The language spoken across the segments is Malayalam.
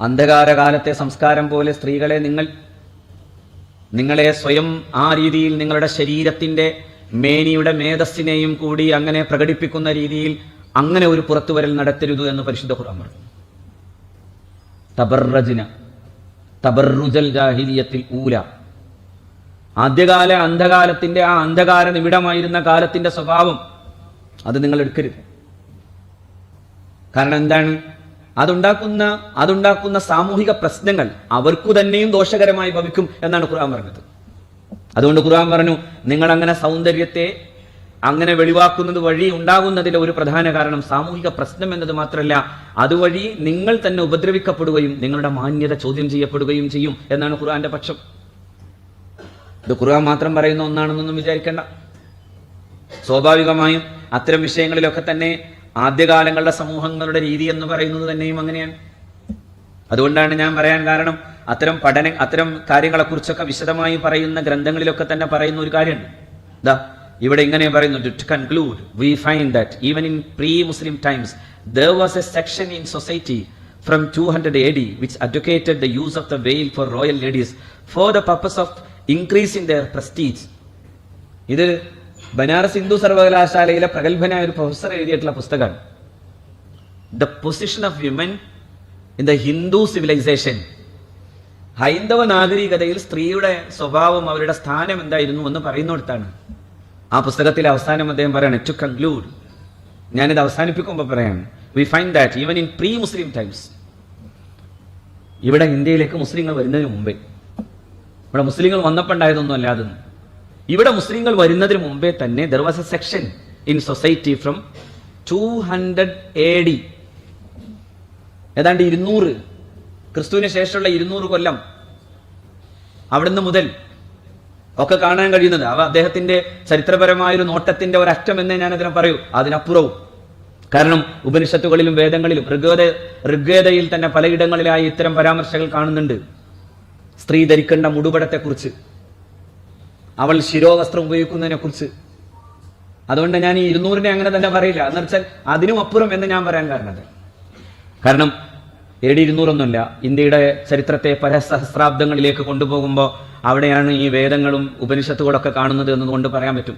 അന്ധകാരകാലത്തെ സംസ്കാരം പോലെ സ്ത്രീകളെ നിങ്ങൾ നിങ്ങളെ സ്വയം ആ രീതിയിൽ നിങ്ങളുടെ ശരീരത്തിന്റെ മേനിയുടെ മേധസ്സിനെയും കൂടി അങ്ങനെ പ്രകടിപ്പിക്കുന്ന രീതിയിൽ അങ്ങനെ ഒരു പുറത്തുവരൽ നടത്തരുത് എന്ന് പരിശുദ്ധ ഖുർആൻ പറഞ്ഞു. തബർറജിന തബർറുജൽ ജാഹിലിയത്തിൽ ഊല. ആദ്യകാല അന്ധകാലത്തിന്റെ ആ അന്ധകാര നിമിടമായിരുന്ന കാലത്തിന്റെ സ്വഭാവം അത് നിങ്ങൾ എടുക്കരുത്. കാരണം എന്താണ്? അതുണ്ടാക്കുന്ന അതുണ്ടാക്കുന്ന സാമൂഹിക പ്രശ്നങ്ങൾ അവർക്കു തന്നെയും ദോഷകരമായി ഭവിക്കും എന്നാണ് ഖുർആൻ പറഞ്ഞത്. അതുകൊണ്ട് ഖുർആൻ പറഞ്ഞു നിങ്ങൾ അങ്ങനെ സൗന്ദര്യത്തെ അങ്ങനെ വെളിവാക്കുന്നത് വഴി ഉണ്ടാകുന്നതിലെ ഒരു പ്രധാന കാരണം സാമൂഹിക പ്രശ്നം എന്നത് മാത്രമല്ല അതുവഴി നിങ്ങൾ തന്നെ ഉപദ്രവിക്കപ്പെടുകയും നിങ്ങളുടെ മാന്യത ചോദ്യം ചെയ്യപ്പെടുകയും ചെയ്യും എന്നാണ് ഖുർആന്റെ പക്ഷം. ഇത് ഖുർആൻ മാത്രം പറയുന്ന ഒന്നാണെന്നൊന്നും വിചാരിക്കേണ്ട. സ്വാഭാവികമായും അത്തരം വിഷയങ്ങളിലൊക്കെ തന്നെ ആദ്യകാലങ്ങളുടെ സമൂഹങ്ങളുടെ രീതി എന്ന് പറയുന്നത് തന്നെയും അങ്ങനെയാണ്. അതുകൊണ്ടാണ് ഞാൻ പറയാൻ കാരണം അത്തരം പഠന അത്തരം കാര്യങ്ങളെക്കുറിച്ചൊക്കെ വിശദമായി പറയുന്ന ഗ്രന്ഥങ്ങളിലൊക്കെ തന്നെ പറയുന്ന ഒരു കാര്യമുണ്ട്. ദാ ഇവിടെ ഇങ്ങനെ പറയുന്നു to conclude we find that even in pre Muslim times there was a section in society from two hundred A D which advocated the use of the veil for royal ladies for the purpose of increasing their prestige ഇത് ബനാറസ് ഹിന്ദു സർവകലാശാലയിലെ പ്രഗത്ഭനായ ഒരു പ്രൊഫസർ എഴുതിയിട്ടുള്ള പുസ്തകമാണ്. The position of women in the Hindu civilization ഹൈന്ദവ നാഗരികതയിൽ സ്ത്രീയുടെ സ്വഭാവം അവരുടെ സ്ഥാനം എന്തായിരുന്നു എന്ന് പറയുന്നിടത്താണ്. ആ പുസ്തകത്തിൽ അവസാനം അദ്ദേഹം പറയാണ് ടു കൺക്ലൂഡ് ഞാനിത് അവസാനിപ്പിക്കുമ്പോൾ പറയാണ് we find that even in pre Muslim times ഇവിടെ ഇന്ത്യയിലേക്ക് മുസ്ലിങ്ങൾ വരുന്നതിന് മുമ്പേ ഇവിടെ മുസ്ലിങ്ങൾ വന്നപ്പോൾ ഉണ്ടായതൊന്നും അല്ലാതെന്ന്. ഇവിടെ മുസ്ലിങ്ങൾ വരുന്നതിന് മുമ്പേ തന്നെ there was a section in society from two hundred A D ഏതാണ്ട് ഇരുന്നൂറ്. ക്രിസ്തുവിന് ശേഷമുള്ള ഇരുന്നൂറ് കൊല്ലം അവിടുന്ന് മുതൽ ഒക്കെ കാണാൻ കഴിയുന്നത്. അവ അദ്ദേഹത്തിന്റെ ചരിത്രപരമായ ഒരു നോട്ടത്തിന്റെ ഒരറ്റം എന്നേ ഞാൻ അതിനെ പറയൂ. അതിനപ്പുറവും. കാരണം ഉപനിഷത്തുകളിലും വേദങ്ങളിലും ഋഗ്വേദ ഋഗ്വേദയിൽ തന്നെ പലയിടങ്ങളിലായി ഇത്തരം പരാമർശങ്ങൾ കാണുന്നുണ്ട്. സ്ത്രീ ധരിക്കേണ്ട മുടുപടത്തെക്കുറിച്ച്. അവൾ ശിരോവസ്ത്രം ഉപയോഗിക്കുന്നതിനെ കുറിച്ച് അതുകൊണ്ട് ഞാൻ ഈ ഇരുന്നൂറിനെ അങ്ങനെ തന്നെ പറയില്ല. എന്ന് വെച്ചാൽ അതിനും അപ്പുറം എന്ന് ഞാൻ പറയാൻ കാരണത് കാരണം എ ഇരുന്നൂറൊന്നുമില്ല. ഇന്ത്യയുടെ ചരിത്രത്തെ പല സഹസ്രാബ്ദങ്ങളിലേക്ക് കൊണ്ടുപോകുമ്പോൾ അവിടെയാണ് ഈ വേദങ്ങളും ഉപനിഷത്തുകളൊക്കെ കാണുന്നത് എന്നതുകൊണ്ട് പറയാൻ പറ്റും.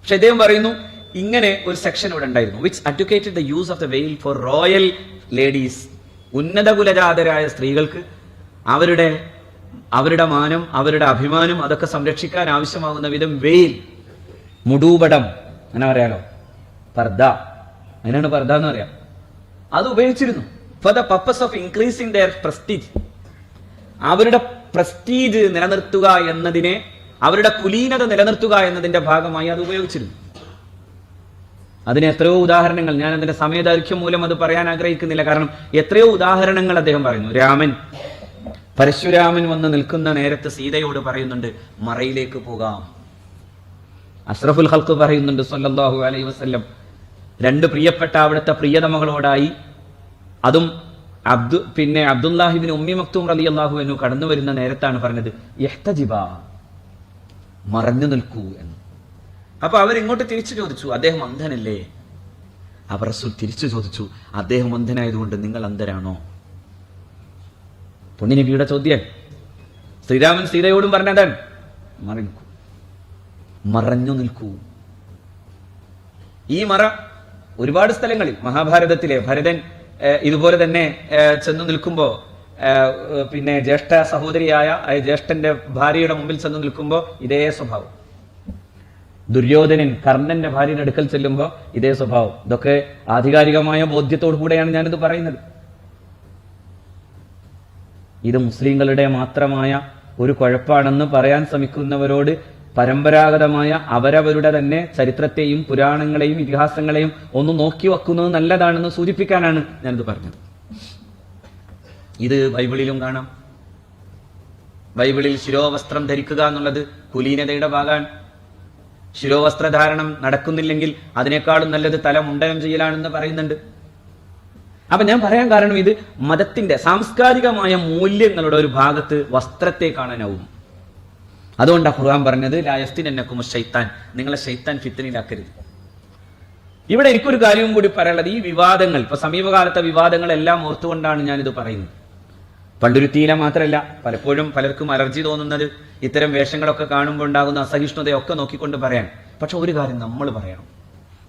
പക്ഷെ ഇദ്ദേഹം പറയുന്നു ഇങ്ങനെ ഒരു സെക്ഷൻ ഇവിടെ ഉണ്ടായിരുന്നു which advocated the use of the veil for royal ladies ഉന്നത കുലജാതരായ സ്ത്രീകൾക്ക് അവരുടെ അവരുടെ മാനം അവരുടെ അഭിമാനം അതൊക്കെ സംരക്ഷിക്കാൻ ആവശ്യമാകുന്ന വിധം വെയിൽ മുടൂപടം അങ്ങനെ പറയാലോ പർദ അതിനാണ് പർദ എന്ന് പറയാം. അത് ഉപയോഗിച്ചിരുന്നു. For the purpose of increasing their prestige അവരുടെ പ്രസ്റ്റീജ് നിലനിർത്തുക എന്നതിനെ അവരുടെ കുലീനത നിലനിർത്തുക എന്നതിന്റെ ഭാഗമായി അത് ഉപയോഗിച്ചിരുന്നു. അതിന് എത്രയോ ഉദാഹരണങ്ങൾ. ഞാൻ അതിന്റെ സമയദൈർഘ്യം മൂലം അത് പറയാൻ ആഗ്രഹിക്കുന്നില്ല. കാരണം എത്രയോ ഉദാഹരണങ്ങൾ അദ്ദേഹം പറയുന്നു. രാമൻ പരശുരാമൻ വന്ന് നിൽക്കുന്ന നേരത്ത് സീതയോട് പറയുന്നുണ്ട് മറയിലേക്ക് പോകാം. അഷ്റഫുൽ ഹൽക്ക് പറയുന്നുണ്ട് സല്ലല്ലാഹു അലൈ വസ്ല്ലം. രണ്ട് പ്രിയപ്പെട്ട അവിടുത്തെ പ്രിയതമകളോടായി അതും അബ്ദു പിന്നെ അബ്ദുല്ലാഹിബിൻ ഉമ്മി മക്തൂം റലി അള്ളാഹു കടന്നു വരുന്ന നേരത്താണ് പറഞ്ഞത് യഹ്തജിബ മറഞ്ഞു നിൽക്കൂ എന്ന്. അപ്പൊ അവരിങ്ങോട്ട് തിരിച്ചു ചോദിച്ചു അദ്ദേഹം അന്ധനല്ലേ? അവർ തിരിച്ചു ചോദിച്ചു അദ്ദേഹം അന്ധനായതുകൊണ്ട് നിങ്ങൾ അന്ധരാണോ? പൊന്നിനബിയുടെ ചോദ്യം. ശ്രീരാമൻ സീതയോടും പറഞ്ഞതാണ് മറ നിൽക്കൂ മറഞ്ഞു നിൽക്കൂ. ഈ മറ ഒരുപാട് സ്ഥലങ്ങളിൽ മഹാഭാരതത്തിലെ ഭരതൻ ഇതുപോലെ തന്നെ ചെന്നു നിൽക്കുമ്പോ പിന്നെ ജ്യേഷ്ഠ സഹോദരിയായ ജ്യേഷ്ഠന്റെ ഭാര്യയുടെ മുമ്പിൽ ചെന്നു നിൽക്കുമ്പോ ഇതേ സ്വഭാവം. ദുര്യോധനൻ കർണന്റെ ഭാര്യയുടെ അടുക്കൽ ചെല്ലുമ്പോൾ ഇതേ സ്വഭാവം. ഇതൊക്കെ ആധികാരികമായ ബോധ്യത്തോടു കൂടെയാണ് ഞാനിത് പറയുന്നത്. ഇത് മുസ്ലിങ്ങളുടെ മാത്രമായ ഒരു കുഴപ്പാണെന്ന് പറയാൻ ശ്രമിക്കുന്നവരോട് പരമ്പരാഗതമായ അവരവരുടെ തന്നെ ചരിത്രത്തെയും പുരാണങ്ങളെയും ഇതിഹാസങ്ങളെയും ഒന്ന് നോക്കി വെക്കുന്നത് നല്ലതാണെന്ന് സൂചിപ്പിക്കാനാണ് ഞാനിത് പറഞ്ഞത്. ഇത് ബൈബിളിലും കാണാം. ബൈബിളിൽ ശിരോവസ്ത്രം ധരിക്കുക എന്നുള്ളത് കുലീനതയുടെ ഭാഗമാണ്. ശിരോവസ്ത്രധാരണം നടക്കുന്നില്ലെങ്കിൽ അതിനേക്കാളും നല്ലത് തല മുണ്ടനം ചെയ്യലാണെന്ന് പറയുന്നുണ്ട്. അപ്പൊ ഞാൻ പറയാൻ കാരണം ഇത് മതത്തിന്റെ സാംസ്കാരികമായ മൂല്യങ്ങളുടെ ഒരു ഭാഗത്ത് വസ്ത്രത്തെ കാണാനാവും. അതുകൊണ്ടാണ് ഖുർആൻ പറഞ്ഞത് ലായസ്തിൻ എന്നെ കുമ ശൈത്താൻ. നിങ്ങളെ ശൈത്താൻ ഫിത്തനിലാക്കരുത് ഇവിടെ എനിക്കൊരു കാര്യവും കൂടി പറയാനുള്ളത് ഈ വിവാദങ്ങൾ ഇപ്പൊ സമീപകാലത്തെ വിവാദങ്ങളെല്ലാം ഓർത്തുകൊണ്ടാണ് ഞാനിത് പറയുന്നത്. പണ്ടുരുത്തിയില മാത്രമല്ല പലപ്പോഴും പലർക്കും അലർജി തോന്നുന്നത് ഇത്തരം വേഷങ്ങളൊക്കെ കാണുമ്പോൾ ഉണ്ടാകുന്ന അസഹിഷ്ണുതയൊക്കെ നോക്കിക്കൊണ്ട് പറയാൻ. പക്ഷെ ഒരു കാര്യം നമ്മൾ പറയണം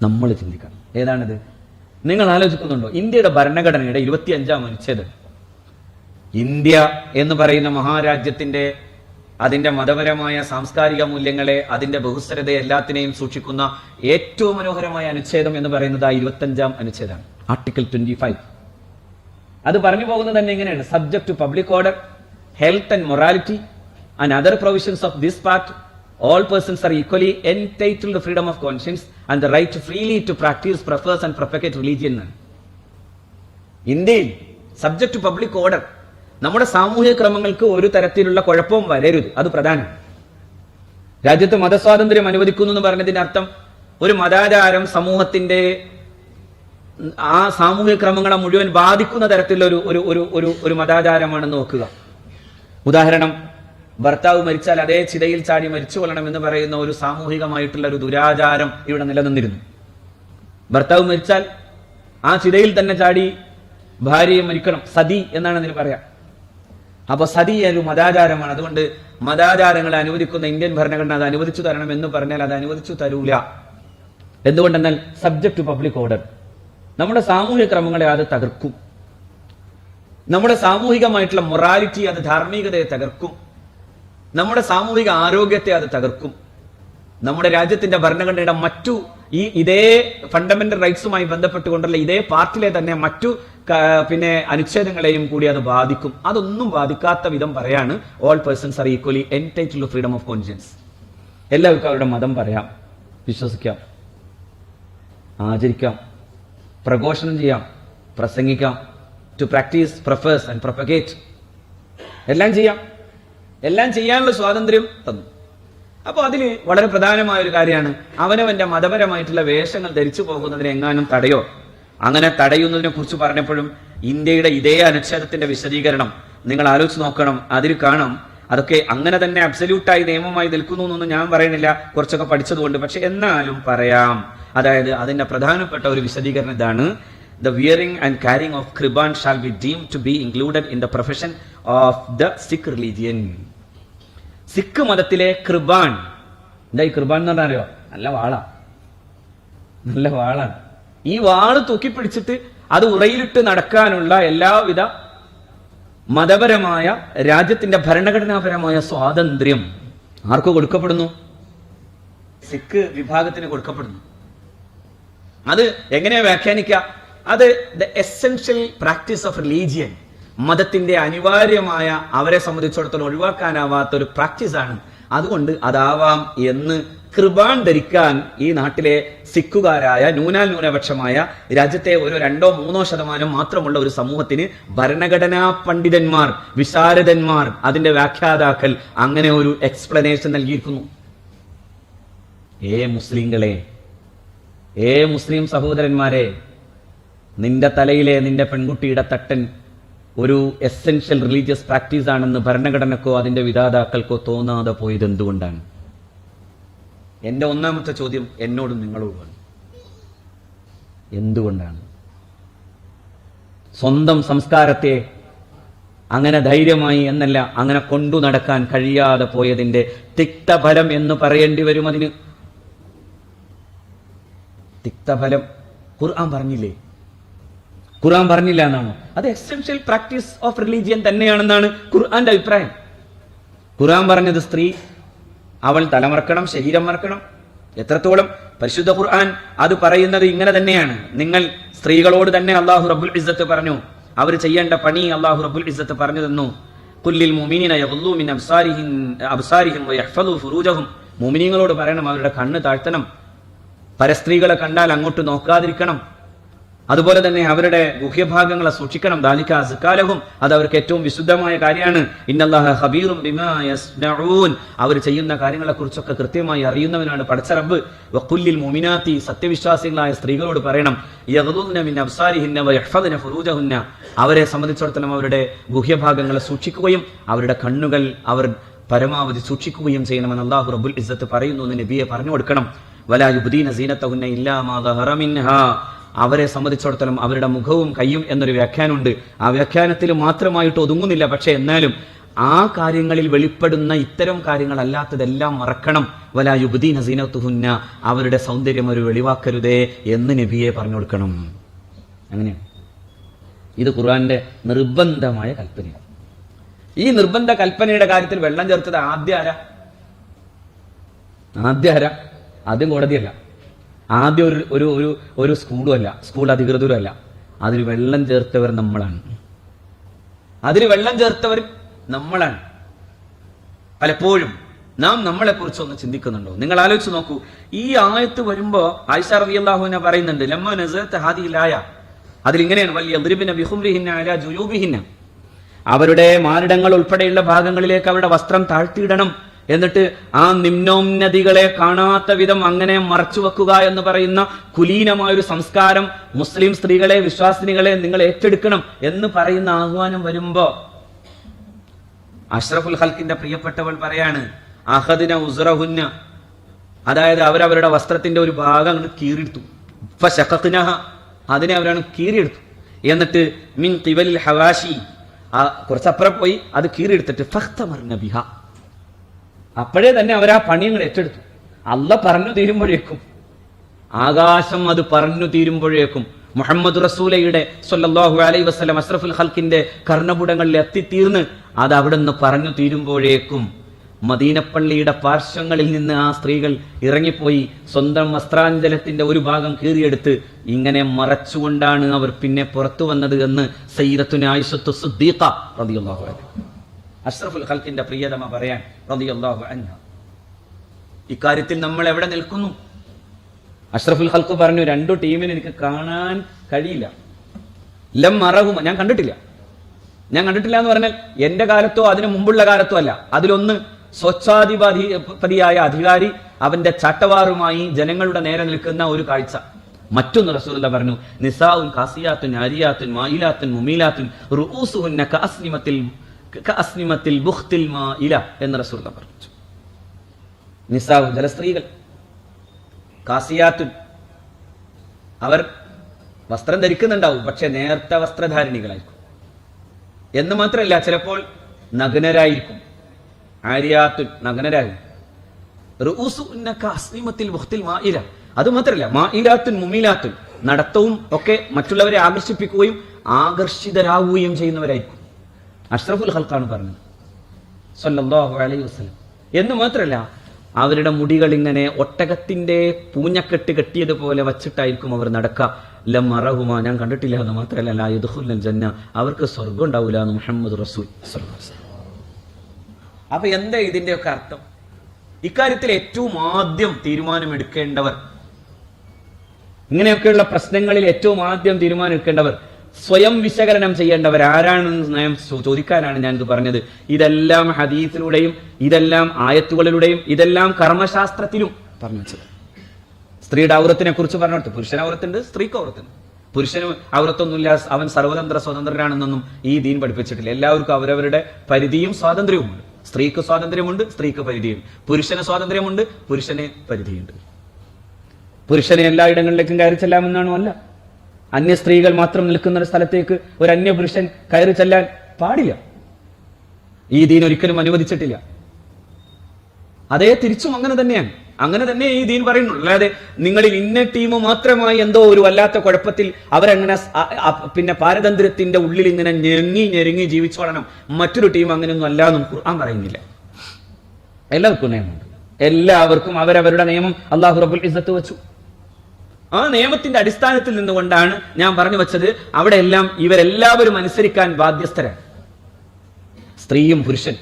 നമ്മൾ ചിന്തിക്കണം. ഏതാണിത്? നിങ്ങൾ ആലോചിക്കുന്നുണ്ടോ? ഇന്ത്യയുടെ ഭരണഘടനയുടെ ഇരുപത്തിയഞ്ചാം അനുച്ഛേദം. ഇന്ത്യ എന്ന് പറയുന്ന മഹാരാജ്യത്തിന്റെ അതിന്റെ മതപരമായ സാംസ്കാരിക മൂല്യങ്ങളെ അതിന്റെ ബഹുസ്വരത എല്ലാത്തിനെയും സൂക്ഷിക്കുന്ന ഏറ്റവും മനോഹരമായ അനുച്ഛേദം എന്ന് പറയുന്നത് ആ ഇരുപത്തഞ്ചാം അനുച്ഛേദമാണ്. ആർട്ടിക്കിൾ ട്വന്റി ഫൈവ് അത് പറഞ്ഞു പോകുന്നത് തന്നെ എങ്ങനെയാണ് subject to public order health and morality and other provisions of this part all persons are equally entitled freedom of conscience and the right freely to practise profess and propagate religion എന്നാണ് ഇന്ത്യയിൽ സബ്ജക്ട് ടു പബ്ലിക് ഓർഡർ നമ്മുടെ സാമൂഹിക ക്രമങ്ങൾക്ക് ഒരു തരത്തിലുള്ള കുഴപ്പവും വരരുത്. അത് പ്രധാനം. രാജ്യത്ത് മതസ്വാതന്ത്ര്യം അനുവദിക്കുന്നു എന്ന് പറഞ്ഞതിന്റെ അർത്ഥം ഒരു മതാചാരം സമൂഹത്തിന്റെ ആ സാമൂഹിക ക്രമങ്ങളെ മുഴുവൻ ബാധിക്കുന്ന തരത്തിലുള്ള ഒരു ഒരു ഒരു മതാചാരമാണെന്ന് നോക്കുക. ഉദാഹരണം ഭർത്താവ് മരിച്ചാൽ അതേ ചിതയിൽ ചാടി മരിച്ചു കൊള്ളണം എന്ന് പറയുന്ന ഒരു സാമൂഹികമായിട്ടുള്ള ഒരു ദുരാചാരം ഇവിടെ നിലനിന്നിരുന്നു. ഭർത്താവ് മരിച്ചാൽ ആ ചിതയിൽ തന്നെ ചാടി ഭാര്യയെ മരിക്കണം. സതി എന്നാണ് അതിന് പറയാം. അപ്പൊ സതി ഒരു മതാചാരമാണ്. അതുകൊണ്ട് മതാചാരങ്ങളെ അനുവദിക്കുന്ന ഇന്ത്യൻ ഭരണഘടന അത് അനുവദിച്ചു തരണം എന്ന് പറഞ്ഞാൽ അത് അനുവദിച്ചു തരൂല. എന്തുകൊണ്ടെന്നാൽ സബ്ജക്ട് ടു പബ്ലിക് ഓർഡർ നമ്മുടെ സാമൂഹ്യ ക്രമങ്ങളെ അത് തകർക്കും. നമ്മുടെ സാമൂഹികമായിട്ടുള്ള മൊറാലിറ്റി അത് ധാർമ്മികതയെ തകർക്കും. നമ്മുടെ സാമൂഹിക ആരോഗ്യത്തെ അത് തകർക്കും. നമ്മുടെ രാജ്യത്തിന്റെ ഭരണഘടനയുടെ മറ്റു ഈ ഇതേ ഫണ്ടമെന്റൽ റൈറ്റ്സുമായി ബന്ധപ്പെട്ടുകൊണ്ടുള്ള ഇതേ പാർട്ടിലെ തന്നെ മറ്റു പിന്നെ അനുച്ഛേദങ്ങളെയും കൂടി അത് ബാധിക്കും. അതൊന്നും ബാധിക്കാത്ത വിധം പറയാണ് all persons are equally entitle to freedom of conscience എല്ലാവർക്കും അവരുടെ മതം പറയാം വിശ്വസിക്കാം ആചരിക്കാം പ്രഘോഷണം ചെയ്യാം പ്രസംഗിക്കാം to practise profess and propagate എല്ലാം ചെയ്യാം. എല്ലാം ചെയ്യാനുള്ള സ്വാതന്ത്ര്യം തന്നു. അപ്പോൾ അതിൽ വളരെ പ്രധാനമായ ഒരു കാര്യമാണ്. അവനവന്റെ മതപരമായിട്ടുള്ള വേഷങ്ങൾ ധരിച്ചു പോകുന്നതിനെ എങ്ങാനും തടയോ? അങ്ങനെ തടയുന്നതിനെ കുറിച്ച് പറഞ്ഞപ്പോഴും ഇന്ത്യയുടെ ഇതേ അനുച്ഛേദത്തിന്റെ വിശദീകരണം നിങ്ങൾ ആലോചിച്ച് നോക്കണം അതിൽ കാണാം. അതൊക്കെ അങ്ങനെ തന്നെ അബ്സല്യൂട്ടായി നിയമമായി നിൽക്കുന്നു എന്നൊന്നും ഞാൻ പറയണില്ല കുറച്ചൊക്കെ പഠിച്ചതുകൊണ്ട്. പക്ഷെ എന്നാലും പറയാം. അതായത് അതിന്റെ പ്രധാനപ്പെട്ട ഒരു വിശദീകരണം ഇതാണ്. The wearing and carrying of kirpan shall be deem to be included in the profession of the Sikh religion Sikh മതത്തിലെ കൃപാൻ എന്താ ഈ കൃപാൻ എന്ന് പറഞ്ഞാൽ അറിയോ? നല്ല വാളാ. നല്ല വാളാണ്. ഈ വാൾ തൂക്കിപ്പിടിച്ചിട്ട് അത് ഉറയിലിട്ട് നടക്കാനുള്ള എല്ലാവിധ മതപരമായ രാജ്യത്തിന്റെ ഭരണഘടനാപരമായ സ്വാതന്ത്ര്യം ആർക്ക് കൊടുക്കപ്പെടുന്നു? സിഖ് വിഭാഗത്തിന് കൊടുക്കപ്പെടുന്നു. അത് എങ്ങനെയാ വ്യാഖ്യാനിക്കുക? അത് the essential practice of religion മതത്തിന്റെ അനിവാര്യമായ അവരെ സംബന്ധിച്ചിടത്തോളം ഒഴിവാക്കാനാവാത്ത ഒരു പ്രാക്ടീസ് ആണ്. അതുകൊണ്ട് അതാവാം എന്ന് കൃപാൻ ധരിക്കാൻ ഈ നാട്ടിലെ സിഖുകാരായ ന്യൂനാൽ ന്യൂനപക്ഷമായ രാജ്യത്തെ ഒരു രണ്ടോ മൂന്നോ ശതമാനം മാത്രമുള്ള ഒരു സമൂഹത്തിന് ഭരണഘടനാ പണ്ഡിതന്മാർ വിശാരദന്മാർ അതിന്റെ വ്യാഖ്യാതാക്കൾ അങ്ങനെ ഒരു എക്സ്പ്ലനേഷൻ നൽകിയിരിക്കുന്നു. ഏ മുസ്ലിങ്ങളെ ഏ മുസ്ലിം സഹോദരന്മാരെ നിന്റെ തലയിലെ നിന്റെ പെൺകുട്ടിയുടെ തട്ടൻ ഒരു എസെൻഷ്യൽ റിലീജിയസ് പ്രാക്ടീസ് ആണെന്ന് ഭരണഘടനക്കോ അതിന്റെ വിധാതാക്കൾക്കോ തോന്നാതെ പോയത് എന്തുകൊണ്ടാണ്? എന്റെ ഒന്നാമത്തെ ചോദ്യം എന്നോടും നിങ്ങളോടുമാണ്. എന്തുകൊണ്ടാണ്? സ്വന്തം സംസ്കാരത്തെ അങ്ങനെ ധൈര്യമായി എന്നല്ല അങ്ങനെ കൊണ്ടു നടക്കാൻ കഴിയാതെ പോയതിന്റെ തിക്തഫലം എന്ന് പറയേണ്ടി വരും അതിന്. തിക്തഫലം ഖുർആൻ പറഞ്ഞില്ലേ? ഖുർആൻ പറഞ്ഞില്ല എന്നാണോ? അത് എസെൻഷ്യൽ പ്രാക്ടീസ് ഓഫ് റിലീജിയൻ തന്നെയാണെന്നാണ് ഖുർആന്റെ അഭിപ്രായം. ഖുർആൻ പറഞ്ഞത് സ്ത്രീ അവൾ തലമറക്കണം ശരീരം മറക്കണം. എത്രത്തോളം പരിശുദ്ധ ഖുർആൻ അത് പറയുന്നത് ഇങ്ങനെ തന്നെയാണ്. നിങ്ങൾ സ്ത്രീകളോട് തന്നെ അള്ളാഹു റബുൽ ഇസ്സത്ത് പറഞ്ഞു. അവർ ചെയ്യേണ്ട പണി അള്ളാഹു റബുൽ ഇസ്സത്ത് പറഞ്ഞു തന്നു. കുല്ലിൽ മുഅ്മിനീങ്ങളോട് പറയണം അവരുടെ കണ്ണ് താഴ്ത്തണം. പരസ്ത്രീകളെ കണ്ടാൽ അങ്ങോട്ട് നോക്കാതിരിക്കണം. അതുപോലെ തന്നെ അവരുടെ ഗുഹ്യഭാഗങ്ങളെ സൂക്ഷിക്കണം. ദാലിക അസ്കാലഹും. അത് അവർക്ക് ഏറ്റവും വിശുദ്ധമായ കാര്യമാണ്. ഇന്നല്ലാഹ ഹബീറും അവർ ചെയ്യുന്ന കാര്യങ്ങളെ കുറിച്ചൊക്കെ കൃത്യമായി അറിയുന്നവനാണ് പടച്ച റബ്ബ്. വഖുല്ലിൽ മുമിനാത്തി സത്യവിശ്വാസികളായ സ്ത്രീകളോട് പറയണം. അവരെ സംബന്ധിച്ചിടത്തോളം അവരുടെ ഗുഹ്യഭാഗങ്ങളെ സൂക്ഷിക്കുകയും അവരുടെ കണ്ണുകൾ അവർ പരമാവധി സൂക്ഷിക്കുകയും ചെയ്യണമെന്ന് അള്ളാഹു റബുൽ ഇസ്സത്ത് പറയുന്നു എന്ന് നബിയെ പറഞ്ഞു കൊടുക്കണം. വലാ യുബ്ദീന ഇല്ലാ മാ മിൻഹാ. അവരെ സംബന്ധിച്ചിടത്തോളം അവരുടെ മുഖവും കയ്യും എന്നൊരു വ്യാഖ്യാനമുണ്ട്. ആ വ്യാഖ്യാനത്തിൽ മാത്രമായിട്ട് ഒതുങ്ങുന്നില്ല. പക്ഷെ എന്നാലും ആ കാര്യങ്ങളിൽ വെളിപ്പെടുന്ന ഇത്തരം കാര്യങ്ങളല്ലാത്തതെല്ലാം മറക്കണം. വലാ യുബുദീൻ സീനത്തുഹുന്ന. അവരുടെ സൗന്ദര്യം ഒരു വെളിവാക്കരുതേ എന്ന് നബിയെ പറഞ്ഞു കൊടുക്കണം. അങ്ങനെയാണ് ഇത് ഖുർആന്റെ നിർബന്ധമായ കൽപ്പനയാണ്. ഈ നിർബന്ധ കൽപ്പനയുടെ കാര്യത്തിൽ വെള്ളം ചേർത്തത് ആദ്യ ആരാ? ആദ്യ ആരാ? ആദ്യം കോടതിയല്ല. ആദ്യം ഒരു ഒരു ഒരു ഒരു സ്കൂളും അല്ല സ്കൂൾ അധികൃതരും അല്ല അതിൽ വെള്ളം ചേർത്തവർ നമ്മളാണ്. അതിൽ വെള്ളം ചേർത്തവർ നമ്മളാണ്. പലപ്പോഴും നാം നമ്മളെ കുറിച്ച് ഒന്ന് ചിന്തിക്കുന്നുണ്ടോ? നിങ്ങൾ ആലോചിച്ച് നോക്കൂ. ഈ ആയത്ത് വരുമ്പോ ആയിഷ അള്ളാഹുന പറയുന്നുണ്ട് ലമ്മ നസത്ത് ഹാദിയിലായ അതിലിങ്ങനെയാണ് വലിയ ദുരിബിന വിഹുംരിഹിന്ന അല ജുയൂബിഹിന്ന. അവരുടെ മാനിടങ്ങൾ ഉൾപ്പെടെയുള്ള ഭാഗങ്ങളിലേക്ക് അവരുടെ വസ്ത്രം താഴ്ത്തിയിടണം. എന്നിട്ട് ആ നിമ്നോന്നതികളെ കാണാത്ത വിധം അങ്ങനെ മറച്ചു വെക്കുക എന്ന് പറയുന്ന കുലീനമായ ഒരു സംസ്കാരം മുസ്ലിം സ്ത്രീകളെ വിശ്വാസിനികളെ നിങ്ങൾ ഏറ്റെടുക്കണം എന്ന് പറയുന്ന ആഹ്വാനം വരുമ്പോ അഷ്റഫുൽ ഹൽക്കിന്റെ പ്രിയപ്പെട്ടവൾ പറയാണ് അഹദിന ഉസ്റഹുന്ന അതായത് അവരവരുടെ വസ്ത്രത്തിന്റെ ഒരു ഭാഗം അങ്ങ് കീറിയെടുത്തു. അതിനെ അവരാണ് കീറിയെടുത്തു എന്നിട്ട് മിൻ തിവലിൽ ഹവാഷി കുറച്ചപ്പുറം പോയി അത് കീറിയെടുത്തിട്ട് ഫഹ്തമർ ബിഹ അപ്പോഴേ തന്നെ അവർ ആ പണിയങ്ങൾ ഏറ്റെടുത്തു. അല്ല പറഞ്ഞു തീരുമ്പോഴേക്കും. ആകാശം അത് പറഞ്ഞു തീരുമ്പോഴേക്കും മുഹമ്മദ് റസൂലയുടെ സൊല്ലാഹു അലൈ വസ്ലം അഷ്റഫുൽ ഹൽക്കിന്റെ കർണപുടങ്ങളിൽ എത്തിത്തീർന്ന് അത് അവിടെ നിന്ന് പറഞ്ഞു തീരുമ്പോഴേക്കും മദീനപ്പള്ളിയുടെ പാർശ്വങ്ങളിൽ നിന്ന് ആ സ്ത്രീകൾ ഇറങ്ങിപ്പോയി സ്വന്തം വസ്ത്രാഞ്ചലത്തിന്റെ ഒരു ഭാഗം കീറിയെടുത്ത് ഇങ്ങനെ മറച്ചുകൊണ്ടാണ് അവർ പിന്നെ പുറത്തു വന്നത് എന്ന് സയ്യിദത്തുന ആയിഷത്തു സിദ്ദീഖ അൻഹ. അഷ്റഫുൽ ഖൽക്കിന്റെ പ്രിയതമ പറയാൻ റളിയല്ലാഹു അൻഹ. ഇക്കാര്യത്തിൽ നമ്മൾ എവിടെ നിൽക്കുന്നു? അഷ്റഫുൽ ഖൽക്ക് പറഞ്ഞു രണ്ടു ടീമിനെ എനിക്ക് കാണാൻ കഴിയില്ല. ലം മറഹുമ ഞാൻ കണ്ടിട്ടില്ല. ഞാൻ കണ്ടിട്ടില്ല എന്ന് പറഞ്ഞാൽ എന്റെ കാലത്തോ അതിനു മുമ്പുള്ള കാലത്തോ അല്ല. അതിലൊന്ന് സ്വച്ഛാധിപതിയായ അധികാരി അവന്റെ ചട്ടവാറുമായി ജനങ്ങളുടെ നേരെ നിൽക്കുന്ന ഒരു കാഴ്ച. മറ്റൊന്ന് റസൂലുള്ള പറഞ്ഞു നിസാഉൻ കാസിയാത്തുൻ ആരിയാത്തുൻ മായിലാത്തുൻ മുമീലാത്തുൻ റുഊസുഹുന്ന കഅസ്നിമത്തിൽ കഅസ്നിമത്തിൽ ബുഖ്തിൽ ഇല എന്ന് റസൂർത പറഞ്ഞു. നിസാവ് ജലസ്ത്രീകൾ കാസിയാത്തു അവർ വസ്ത്രം ധരിക്കുന്നുണ്ടാവും പക്ഷെ നേർത്ത വസ്ത്രധാരിണികളായിരിക്കും. എന്ന് മാത്രമല്ല ചിലപ്പോൾ നഗ്നരായിരിക്കും. ആര്യാത്തു നഗ്നരായിരിക്കും അസ്നിമത്തിൽ അത് മാത്രമല്ല മായിലാത്തുൻ മുമീലാത്തുൻ നടത്തവും ഒക്കെ മറ്റുള്ളവരെ ആകർഷിപ്പിക്കുകയും ആകർഷിതരാകുകയും ചെയ്യുന്നവരായിരിക്കും. അഷ്റഫുൽ ഹൽക്കാണ് പറഞ്ഞത്. സല്ലല്ലാഹു അലൈഹി വസ്ലം എന്ന് മാത്രമല്ല അവരുടെ മുടികൾ ഇങ്ങനെ ഒട്ടകത്തിന്റെ പൂഞ്ഞക്കെട്ട് കെട്ടിയതുപോലെ വച്ചിട്ടായിരിക്കും അവർ നടക്കുക ലമറഹുമ ഞാൻ കണ്ടിട്ടില്ല എന്ന് മാത്രമല്ല ജന്ന. അവർക്ക് സ്വർഗം ഉണ്ടാവില്ല എന്ന് മുഹമ്മദ് റസൂൽ. അപ്പൊ എന്താ ഇതിന്റെയൊക്കെ അർത്ഥം? ഇക്കാര്യത്തിൽ ഏറ്റവും ആദ്യം തീരുമാനമെടുക്കേണ്ടവർ ഇങ്ങനെയൊക്കെയുള്ള പ്രശ്നങ്ങളിൽ ഏറ്റവും ആദ്യം തീരുമാനമെടുക്കേണ്ടവർ സ്വയം വിശകലനം ചെയ്യേണ്ടവർ ആരാണെന്ന് ഞാൻ ചോദിക്കാനാണ് ഞാനിത് പറഞ്ഞത്. ഇതെല്ലാം ഹദീസിലൂടെയും ഇതെല്ലാം ആയത്തുകളിലൂടെയും ഇതെല്ലാം കർമ്മശാസ്ത്രത്തിലും. പറഞ്ഞു വെച്ചത്. സ്ത്രീയുടെ ഔറത്തിനെ കുറിച്ച് പറഞ്ഞിട്ട്. പുരുഷൻ ഔറത്തുണ്ട് സ്ത്രീക്ക് ഔറത്തുണ്ട്. പുരുഷന് ഔറത്തൊന്നുമില്ല അവൻ സർവതന്ത്ര സ്വതന്ത്രനാണെന്നൊന്നും ഈ ദീൻ പഠിപ്പിച്ചിട്ടില്ല. എല്ലാവർക്കും അവരവരുടെ പരിധിയും സ്വാതന്ത്ര്യവുമുണ്ട്. സ്ത്രീക്ക് സ്വാതന്ത്ര്യമുണ്ട് സ്ത്രീക്ക് പരിധിയും പുരുഷന് സ്വാതന്ത്ര്യമുണ്ട് പുരുഷന് പരിധിയുണ്ട്. പുരുഷനെ എല്ലായിടങ്ങളിലേക്കും കയറി ചെല്ലാമെന്നാണോ അല്ല? അന്യ സ്ത്രീകൾ മാത്രം നിൽക്കുന്ന ഒരു സ്ഥലത്തേക്ക് ഒരു അന്യ പുരുഷൻ കയറി ചെല്ലാൻ പാടില്ല. ഈ ദീൻ ഒരിക്കലും അനുവദിച്ചിട്ടില്ല. അതേ തിരിച്ചും അങ്ങനെ തന്നെയാണ്. അങ്ങനെ തന്നെ ഈ ദീൻ പറയുന്നു. അല്ലാതെ നിങ്ങളിൽ ഇന്ന ടീം മാത്രമായി എന്തോ ഒരു വല്ലാത്ത കുഴപ്പത്തിൽ അവരങ്ങനെ പിന്നെ പാരതന്ത്ര്യത്തിന്റെ ഉള്ളിൽ ഇങ്ങനെ ഞെരുങ്ങി ഞെരുങ്ങി ജീവിച്ചോളണം മറ്റൊരു ടീം അങ്ങനെയൊന്നും അല്ല എന്നും ഖുർആൻ പറയുന്നില്ല. എല്ലാവർക്കും നിയമമുണ്ട്. എല്ലാവർക്കും അവരവരുടെ നിയമം അള്ളാഹു റബുൽ ഇസത്ത് വെച്ചു. ആ നിയമത്തിന്റെ അടിസ്ഥാനത്തിൽ നിന്നുകൊണ്ടാണ് ഞാൻ പറഞ്ഞു വെച്ചത് അവിടെ എല്ലാം ഇവരെല്ലാവരും അനുസരിക്കാൻ ബാധ്യസ്ഥരാണ് സ്ത്രീയും പുരുഷൻ.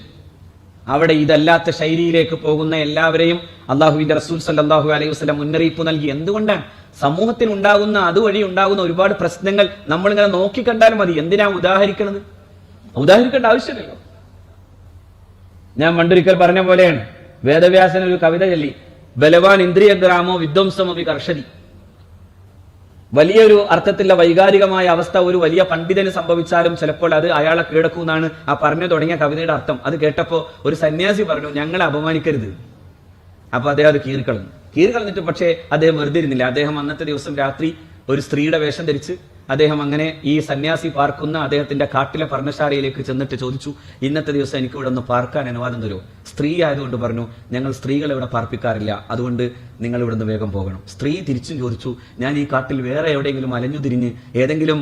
അവിടെ ഇതല്ലാത്ത ശൈലിയിലേക്ക് പോകുന്ന എല്ലാവരെയും അള്ളാഹുവിന്റെ റസൂൽ സല്ലാഹു അലൈഹി വസ്ലം മുന്നറിയിപ്പ് നൽകി. എന്തുകൊണ്ടാണ്? സമൂഹത്തിൽ ഉണ്ടാകുന്ന അതുവഴി ഉണ്ടാകുന്ന ഒരുപാട് പ്രശ്നങ്ങൾ നമ്മളിങ്ങനെ നോക്കിക്കണ്ടാലും മതി. എന്തിനാ ഉദാഹരിക്കണത്? ഉദാഹരിക്കേണ്ട ആവശ്യമില്ലല്ലോ ഞാൻ പണ്ടൊരിക്കൽ പറഞ്ഞ പോലെയാണ്. വേദവ്യാസൻ ഒരു കവിത ചൊല്ലി. ബലവാൻ ഇന്ദ്രിയ ഗ്രാമോ വിധ്വംസമോ കർഷതി. വലിയൊരു അർത്ഥത്തിലുള്ള വൈകാരികമായ അവസ്ഥ ഒരു വലിയ പണ്ഡിതന് സംഭവിച്ചാലും ചിലപ്പോൾ അത് അയാളെ കീഴടക്കും എന്നാണ് ആ പറഞ്ഞു തുടങ്ങിയ കവിതയുടെ അർത്ഥം. അത് കേട്ടപ്പോ ഒരു സന്യാസി പറഞ്ഞു ഞങ്ങളെ അപമാനിക്കരുത്. അപ്പൊ അദ്ദേഹം അത് കീറിക്കളഞ്ഞു. കീറിക്കളഞ്ഞിട്ട് പക്ഷേ അദ്ദേഹം വെറുതെ ഇരുന്നില്ല. അദ്ദേഹം അന്നത്തെ ദിവസം രാത്രി ഒരു സ്ത്രീയുടെ വേഷം ധരിച്ച് അദ്ദേഹം അങ്ങനെ ഈ സന്യാസി പാർക്കുന്ന അദ്ദേഹത്തിന്റെ കാട്ടിലെ പർണശാലയിലേക്ക് ചെന്നിട്ട് ചോദിച്ചു ഇന്നത്തെ ദിവസം എനിക്ക് ഇവിടെ ഒന്ന് പാർക്കാൻ അനുവാദം തരുമോ സ്ത്രീ ആയതുകൊണ്ട് പറഞ്ഞു ഞങ്ങൾ സ്ത്രീകളെ ഇവിടെ പാർപ്പിക്കാറില്ല. അതുകൊണ്ട് നിങ്ങൾ ഇവിടുന്ന് വേഗം പോകണം. സ്ത്രീ തിരിച്ചും ചോദിച്ചു ഞാൻ ഈ കാട്ടിൽ വേറെ എവിടെയെങ്കിലും അലഞ്ഞു തിരിഞ്ഞ് ഏതെങ്കിലും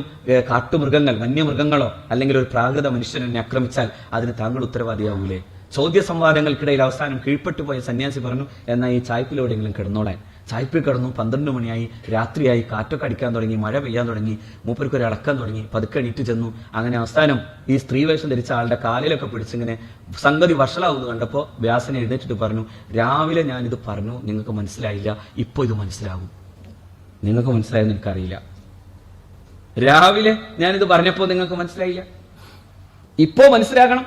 കാട്ടുമൃഗങ്ങൾ വന്യമൃഗങ്ങളോ അല്ലെങ്കിൽ ഒരു പ്രാകൃത മനുഷ്യൻ എന്നെ ആക്രമിച്ചാൽ അതിന് താങ്കൾ ഉത്തരവാദിയാവൂലേ? ചോദ്യ സംവാദങ്ങൾക്കിടയിൽ അവസാനം കീഴ്പ്പെട്ടു പോയ സന്യാസി പറഞ്ഞു എന്നാൽ ഈ ചായ്പിലെവിടെയെങ്കിലും കിടന്നോളാൻ. ചായ്പിൽ കിടന്നു പന്ത്രണ്ട് മണിയായി രാത്രിയായി കാറ്റൊക്കെ അടിക്കാൻ തുടങ്ങി മഴ പെയ്യാൻ തുടങ്ങി മൂപ്പർക്ക് ഒരു അടക്കാൻ തുടങ്ങി പതുക്കെ എണീറ്റ് ചെന്നു. അങ്ങനെ അവസാനം ഈ സ്ത്രീവേഷം ധരിച്ച ആളുടെ കാലിലൊക്കെ പിടിച്ചിങ്ങനെ സംഗതി വഷളാവുന്നു കണ്ടപ്പോൾ വ്യാസനെ എഴുന്നേറ്റിട്ട് പറഞ്ഞു രാവിലെ ഞാനിത് പറഞ്ഞു നിങ്ങൾക്ക് മനസ്സിലായില്ല ഇപ്പോൾ ഇത് മനസ്സിലാകും. നിങ്ങൾക്ക് മനസ്സിലായെന്ന് എനിക്കറിയില്ല. രാവിലെ ഞാനിത് പറഞ്ഞപ്പോൾ നിങ്ങൾക്ക് മനസ്സിലായില്ല? ഇപ്പോ മനസ്സിലാക്കണം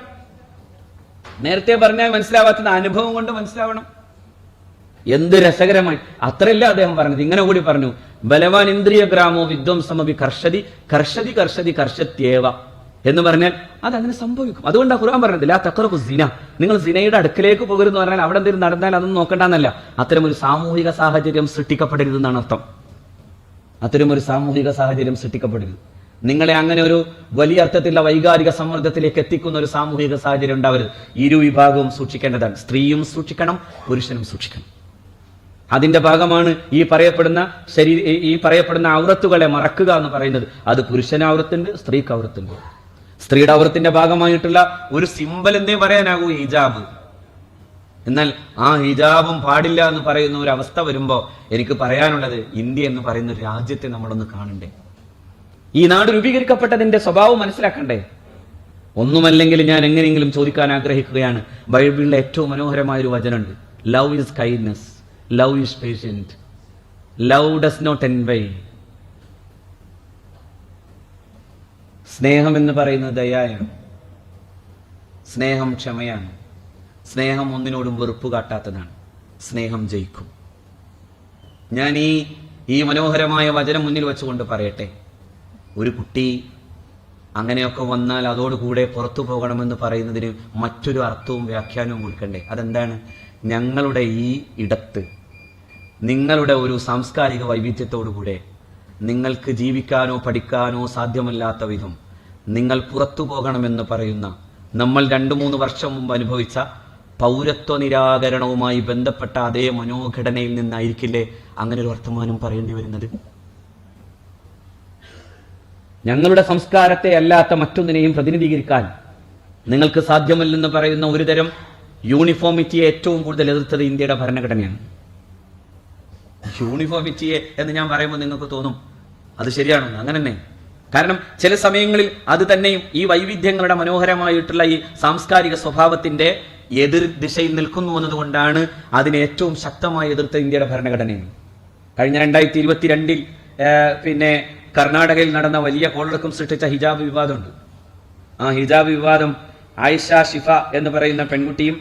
നേരത്തെ പറഞ്ഞാൽ മനസ്സിലാവാത്തത് അനുഭവം കൊണ്ട് മനസ്സിലാവണം. എന്ത് രസകരമായി. അത്രയല്ല അദ്ദേഹം പറഞ്ഞത്. ഇങ്ങനെ കൂടി പറഞ്ഞു. ബലവാൻ ഇന്ദ്രിയ ഗ്രാമോ വിധ്വംസമഭി കർഷതി കർഷതി കർഷതി കർഷത്യേവ എന്ന് പറഞ്ഞാൽ അതങ്ങനെ സംഭവിക്കും. അതുകൊണ്ടാണ് ഖുർആൻ പറഞ്ഞത് ലാ തഖറബു സിന. നിങ്ങൾ സിനയുടെ അടുക്കലേക്ക് പോകരുതെന്ന് പറഞ്ഞാൽ അവിടെ എന്തെങ്കിലും നടന്നാൽ അതൊന്നും നോക്കണ്ടെന്നല്ല. അത്തരം ഒരു സാമൂഹിക സാഹചര്യം സൃഷ്ടിക്കപ്പെടരുതെന്നാണ് അർത്ഥം. അത്തരം ഒരു സാമൂഹിക സാഹചര്യം സൃഷ്ടിക്കപ്പെടരുത്. നിങ്ങളെ അങ്ങനെ ഒരു വലിയ അർത്ഥത്തിലുള്ള വൈകാരിക സമ്മർദ്ദത്തിലേക്ക് എത്തിക്കുന്ന ഒരു സാമൂഹിക സാഹചര്യം ഉണ്ടാവരുത്. ഇരു വിഭാഗവും സൂക്ഷിക്കേണ്ടതാണ്. സ്ത്രീയും സൂക്ഷിക്കണം പുരുഷനും സൂക്ഷിക്കണം. അതിന്റെ ഭാഗമാണ് ഈ പറയപ്പെടുന്ന ശരീ ഈ- പറയപ്പെടുന്ന ഔറത്തുകളെ മറക്കുക എന്ന് പറയുന്നത്. അത് പുരുഷന് ഔറത്തുണ്ട് സ്ത്രീക്ക് ഔറത്തുണ്ട് സ്ത്രീയുടെ ഔറത്തിന്റെ ഭാഗമായിട്ടുള്ള ഒരു സിമ്പൽ എന്തേ പറയാനാകൂ? ഹിജാബ്. എന്നാൽ ആ ഹിജാബും പാടില്ല എന്ന് പറയുന്ന ഒരു അവസ്ഥ വരുമ്പോൾ എനിക്ക് പറയാനുള്ളത് ഇന്ത്യ എന്ന് പറയുന്ന രാജ്യത്തെ നമ്മളൊന്ന് കാണണ്ടേ? ഈ നാട് രൂപീകരിക്കപ്പെട്ടതിന്റെ സ്വഭാവം മനസ്സിലാക്കണ്ടേ? ഒന്നുമല്ലെങ്കിൽ ഞാൻ എങ്ങനെയെങ്കിലും ചോദിക്കാൻ ആഗ്രഹിക്കുകയാണ്. ബൈബിളിലെ ഏറ്റവും മനോഹരമായ ഒരു വചനമുണ്ട്. Love is kindness love is patient love does not envy സ്നേഹം എന്ന് പറയുന്നത് ദയായാണ്. സ്നേഹം ക്ഷമയാണ്. സ്നേഹം ഒന്നിനോടും വെറുപ്പ് കാട്ടാത്തതാണ്. സ്നേഹം ജയിക്കും. ഞാൻ ഈ ഈ മനോഹരമായ വചനം മുന്നിൽ വെച്ചുകൊണ്ട് പറയട്ടെ. ഒരു കുട്ടി അങ്ങനെയൊക്കെ വന്നാൽ അതോടുകൂടെ പുറത്തു പോകണമെന്ന് പറയുന്നതിന് മറ്റൊരു അർത്ഥവും വ്യാഖ്യാനവും കൊടുക്കണ്ടേ? അതെന്താണ്? ഞങ്ങളുടെ ഈ ഇടത്ത് നിങ്ങളുടെ ഒരു സാംസ്കാരിക വൈവിധ്യത്തോടുകൂടെ നിങ്ങൾക്ക് ജീവിക്കാനോ പഠിക്കാനോ സാധ്യമല്ലാത്ത വിധം നിങ്ങൾ പുറത്തു പോകണമെന്ന് പറയുന്ന നമ്മൾ രണ്ടു മൂന്ന് വർഷം മുമ്പ് അനുഭവിച്ച പൗരത്വ നിരാകരണവുമായി ബന്ധപ്പെട്ട അതേ മനോഘടനയിൽ നിന്നായിരിക്കില്ലേ അങ്ങനെ ഒരു വർത്തമാനം പറയേണ്ടി വരുന്നത്? ഞങ്ങളുടെ സംസ്കാരത്തെ അല്ലാത്ത മറ്റൊന്നിനെയും പ്രതിനിധീകരിക്കാൻ നിങ്ങൾക്ക് സാധ്യമല്ലെന്ന് പറയുന്ന ഒരുതരം യൂണിഫോമിറ്റിയെ ഏറ്റവും കൂടുതൽ എതിർത്തത് ഇന്ത്യയുടെ ഭരണഘടനയാണ്. യൂണിഫോമിറ്റിയെ എന്ന് ഞാൻ പറയുമ്പോൾ നിങ്ങൾക്ക് തോന്നും. അത് ശരിയാണോ? അങ്ങനെ തന്നെ കാരണം ചില സമയങ്ങളിൽ അത് തന്നെയും ഈ വൈവിധ്യങ്ങളുടെ മനോഹരമായിട്ടുള്ള ഈ സാംസ്കാരിക സ്വഭാവത്തിന്റെ എതിർ ദിശയിൽ നിൽക്കുന്നു എന്നതുകൊണ്ടാണ് അതിനെ ഏറ്റവും ശക്തമായി എതിർത്ത ഇന്ത്യയുടെ ഭരണഘടനയും കഴിഞ്ഞ രണ്ടായിരത്തി ഇരുപത്തിരണ്ടിൽ പിന്നെ കർണാടകയിൽ നടന്ന വലിയ കോളടക്കം സൃഷ്ടിച്ച ഹിജാബ് വിവാദമുണ്ട്. ആ ഹിജാബ് വിവാദം ആയിഷ ഷിഫ എന്ന് പറയുന്ന പെൺകുട്ടിയും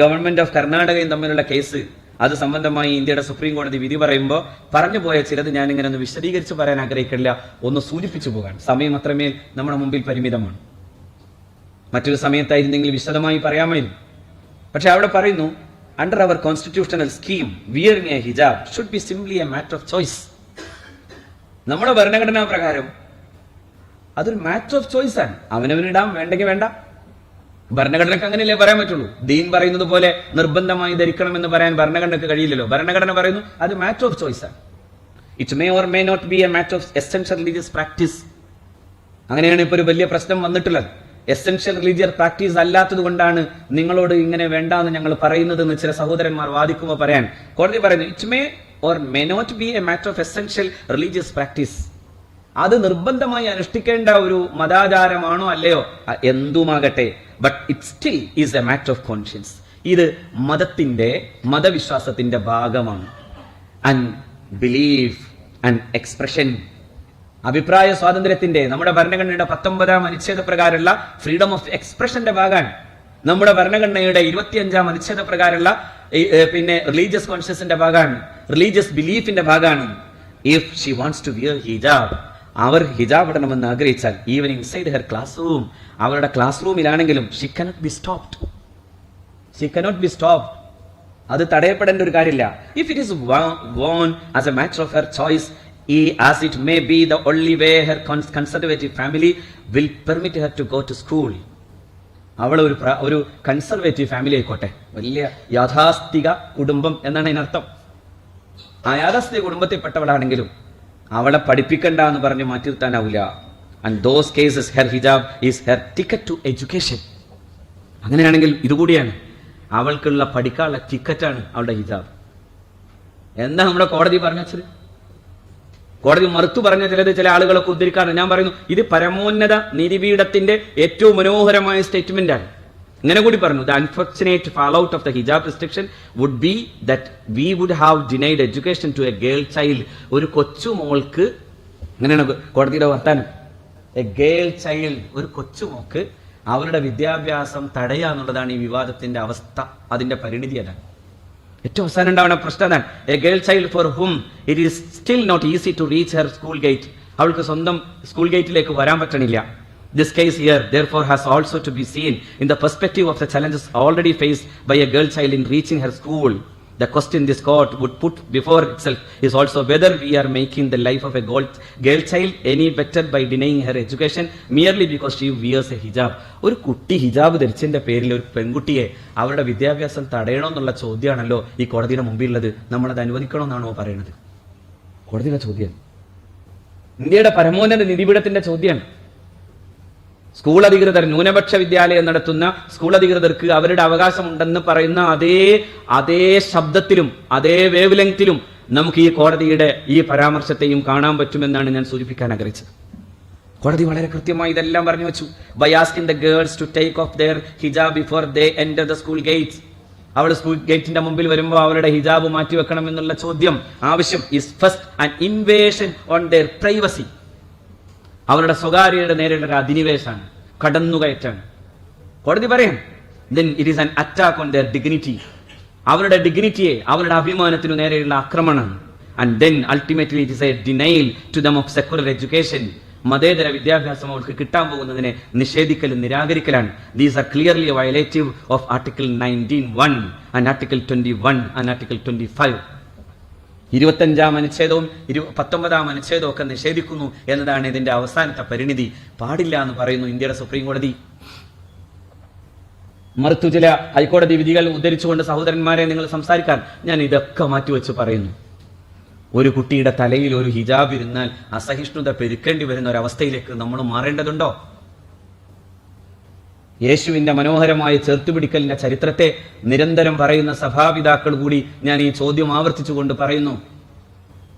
ഗവൺമെന്റ് ഓഫ് കർണാടകയും തമ്മിലുള്ള കേസ് അത് സംബന്ധമായി ഇന്ത്യയുടെ സുപ്രീം കോടതി വിധി പറയുമ്പോൾ പറഞ്ഞു പോയ ചിലത് ഞാൻ ഇങ്ങനെ ഒന്ന് വിശദീകരിച്ച് പറയാൻ ആഗ്രഹിക്കില്ല. ഒന്ന് സൂചിപ്പിച്ചു പോകാൻ. സമയം അത്രമേൽ നമ്മുടെ മുമ്പിൽ പരിമിതമാണ്. മറ്റൊരു സമയത്തായിരുന്നെങ്കിൽ വിശദമായി പറയാമായിരുന്നു. പക്ഷെ അവിടെ പറയുന്നു under our constitutional scheme wearing a hijab should be simply a matter of choice നമ്മുടെ ഭരണഘടനാ പ്രകാരം അതൊരു മാറ്റർ ഓഫ് ചോയ്സ് ആണ്. അവനവനിടാം വേണ്ടെങ്കിൽ വേണ്ട. ഭരണഘടനക്ക് അങ്ങനെയല്ലേ പറയാൻ പറ്റുള്ളൂ? ദീൻ പറയുന്നത് പോലെ നിർബന്ധമായി ധരിക്കണം എന്ന് പറയാൻ ഭരണഘടനക്ക് കഴിയില്ലല്ലോ. ഭരണഘടന പറയുന്നു അത് മാറ്റർ ഓഫ് ചോയ്സ് ആണ്. It may or may not be a matter of essential religious practice അങ്ങനെയാണ് ഇപ്പൊ ഒരു വലിയ പ്രശ്നം വന്നിട്ടുള്ളത്. എസെൻഷ്യൽ റിലീജിയർ പ്രാക്ടീസ് അല്ലാത്തത് കൊണ്ടാണ് നിങ്ങളോട് ഇങ്ങനെ വേണ്ടാന്ന് ഞങ്ങൾ പറയുന്നത് എന്ന് ചില സഹോദരന്മാർ വാദിക്കുമ്പോൾ പറയാൻ. കോടതി പറയുന്നു it may or may not be a matter of essential religious practice അത് നിർബന്ധമായി അനുഷ്ഠിക്കേണ്ട ഒരു മതാചാരമാണോ അല്ലയോ? എന്തുമാകട്ടെ. But it still is a matter of conscience ഇത് മതത്തിന്റെ മതവിശ്വാസത്തിന്റെ ഭാഗമാണ്. ആൻഡ് ബിലീഫ് ആൻഡ് എക്സ്പ്രഷൻ അഭിപ്രായ സ്വാതന്ത്ര്യത്തിന്റെ നമ്മുടെ ഭരണഘടനയുടെ പത്തൊമ്പതാം അനുച്ഛേദ പ്രകാരമുള്ള ഫ്രീഡം ഓഫ് എക്സ്പ്രഷന്റെ ഭാഗമാണ്. നമ്മുടെ ഭരണഘടനയുടെ ഇരുപത്തിയഞ്ചാം അനുച്ഛേദ പ്രകാരമുള്ള പിന്നെ റിലീജിയസ് കോൺഷ്യസിന്റെ ഭാഗമാണ്. റിലീജിയസ് ബിലീഫിന്റെ ഭാഗമാണ്. If she wants to wear hijab അവർ ഹിജാബ് ഇടണമെന്ന് ആഗ്രഹിച്ചാൽ even inside her class room അവരുടെ class റൂമിലാണെങ്കിലും she cannot be stopped she cannot be stopped അത് തടയപ്പെടേണ്ട ഒരു കാര്യമില്ല. If it is worn as a matter of her choice ഈ as it may be the only way her conservative family will permit her to go to school അവൾ ഒരു ഒരു കൺസർവേറ്റീവ് ഫാമിലി ആയിക്കോട്ടെ. വലിയ യാഥാസ്ഥിക കുടുംബം എന്നാണ് അതിനർത്ഥം. ആ യാഥാസ്ഥിക കുടുംബത്തിൽപ്പെട്ടവളാണെങ്കിലും അവളെ പഠിപ്പിക്കണ്ട എന്ന് പറഞ്ഞ് മാറ്റി നിർത്താനാവില്ല and those cases her hijab is her ticket to education അങ്ങനെയാണെങ്കിൽ ഇതുകൂടിയാണ്. അവൾക്കുള്ള പഠിക്കാനുള്ള ടിക്കറ്റാണ് അവളുടെ ഹിജാബ് എന്താ നമ്മുടെ കോടതി പറഞ്ഞത് കോടതി മറുത്തു പറഞ്ഞ ചിലത് ചില ആളുകളൊക്കെ ഉദ്ധരിക്കാറുണ്ട്. ഞാൻ പറയുന്നു ഇത് പരമോന്നത നീതിപീഠത്തിന്റെ ഏറ്റവും മനോഹരമായ സ്റ്റേറ്റ്മെന്റാണ് ഇങ്ങനെ കൂടി പറഞ്ഞു the unfortunate fall out of the hijab restriction would be that we would have denied education to a girl child ഒരു കൊച്ചു മോൾക്ക് അങ്ങനെയാണ് കോടതിയുടെ വർത്താനം. എ ഗേൾ ചൈൽഡ് ഒരു കൊച്ചു മോൾക്ക് അവരുടെ വിദ്യാഭ്യാസം തടയുക എന്നുള്ളതാണ് ഈ വിവാദത്തിന്റെ അവസ്ഥ അതിന്റെ പരിണിതി അതാണ്. ഏറ്റവും അവസാനം ഉണ്ടാവുന്ന പ്രശ്നം അതാണ്. A girl child for whom it is still not easy to reach her school gate അവൾക്ക് സ്വന്തം സ്കൂൾ ഗേറ്റിലേക്ക് വരാൻ പറ്റണില്ല. Case here therefore has also to be seen in the perspective of the challenges already face by a girl child in reaching her school The question this court would put before itself is also whether we are making the life of a girl, girl child any better by denying her education merely because she wears a hijab. ഒരു കുട്ടി ഹിജാബ് ധരിച്ചതിന്റെ പേരിൽ ഒരു പെൺകുട്ടിയെ അവരുടെ വിദ്യാഭ്യാസം തടയണമെന്നുള്ള ചോദ്യമാണല്ലോ ഈ കോടതിയുടെ മുമ്പിലുള്ളത്. നമ്മളത് അനുവദിക്കണമെന്നാണോ പറയുന്നത്? കോടതിയുടെ ചോദ്യം. ഇന്ത്യയുടെ പരമോന്നത നിധിപീഠത്തിന്റെ ചോദ്യമാണ് സ്കൂൾ അധികൃതർ ന്യൂനപക്ഷ വിദ്യാലയം നടത്തുന്ന സ്കൂൾ അധികൃതർക്ക് അവരുടെ അവകാശമുണ്ടെന്ന് പറയുന്ന അതേ അതേ ശബ്ദത്തിലും അതേ വേവ് ലെങ്തിലും നമുക്ക് ഈ കോടതിയുടെ ഈ പരാമർശത്തെയും കാണാൻ പറ്റുമെന്നാണ് ഞാൻ സൂചിപ്പിക്കാൻ ആഗ്രഹിച്ചത്. കോടതി വളരെ കൃത്യമായി ഇതെല്ലാം പറഞ്ഞു വെച്ചു. By asking the girls to take off their hijab before they enter the school gate അവൾ സ്കൂൾ ഗേറ്റിന്റെ മുമ്പിൽ വരുമ്പോൾ അവരുടെ ഹിജാബ് മാറ്റി വെക്കണം എന്നുള്ള ചോദ്യം ആവശ്യം is first and invasion on their privacy അവരുടെ സ്വകാര്യതയുടെ നേരെയുള്ള ഒരു അധിനിവേശമാണ് കടന്നുകയറ്റാണ് കോടതി പറയാം then it is an attack on their dignity അവരുടെ ഡിഗ്നിറ്റിയെ അവരുടെ അഭിമാനത്തിനു നേരെയുള്ള ആക്രമണമാണ്. And then ultimately it is a denial to them of secular education മതേതര വിദ്യാഭ്യാസം അവർക്ക് കിട്ടാൻ പോകുന്നതിനെ നിഷേധിക്കലും നിരാകരിക്കലാണ്. These are clearly violative of article nineteen one and article twenty one and article twenty five ഇരുപത്തഞ്ചാം അനുച്ഛേദവും ഇരു പത്തൊമ്പതാം അനുച്ഛേദവും ഒക്കെ നിഷേധിക്കുന്നു എന്നതാണ് ഇതിന്റെ അവസാനത്തെ പരിണിതി. പാടില്ല എന്ന് പറയുന്നു ഇന്ത്യയുടെ സുപ്രീം കോടതി. മറുത്തു ചില ഹൈക്കോടതി വിധികൾ ഉദ്ധരിച്ചുകൊണ്ട് സഹോദരന്മാരെ നിങ്ങൾ സംസാരിക്കാൻ ഞാൻ ഇതൊക്കെ മാറ്റിവെച്ച് പറയുന്നു. ഒരു കുട്ടിയുടെ തലയിൽ ഒരു ഹിജാബ് ഇരുന്നാൽ അസഹിഷ്ണുത പെരുക്കേണ്ടി വരുന്ന ഒരവസ്ഥയിലേക്ക് നമ്മൾ മാറേണ്ടതുണ്ടോ? യേശുവിന്റെ മനോഹരമായ ചേർത്തുപിടിക്കലിന്റെ ചരിത്രത്തെ നിരന്തരം പറയുന്ന സഭാപിതാക്കൾ കൂടി ഞാൻ ഈ ചോദ്യം ആവർത്തിച്ചുകൊണ്ട് പറയുന്നു.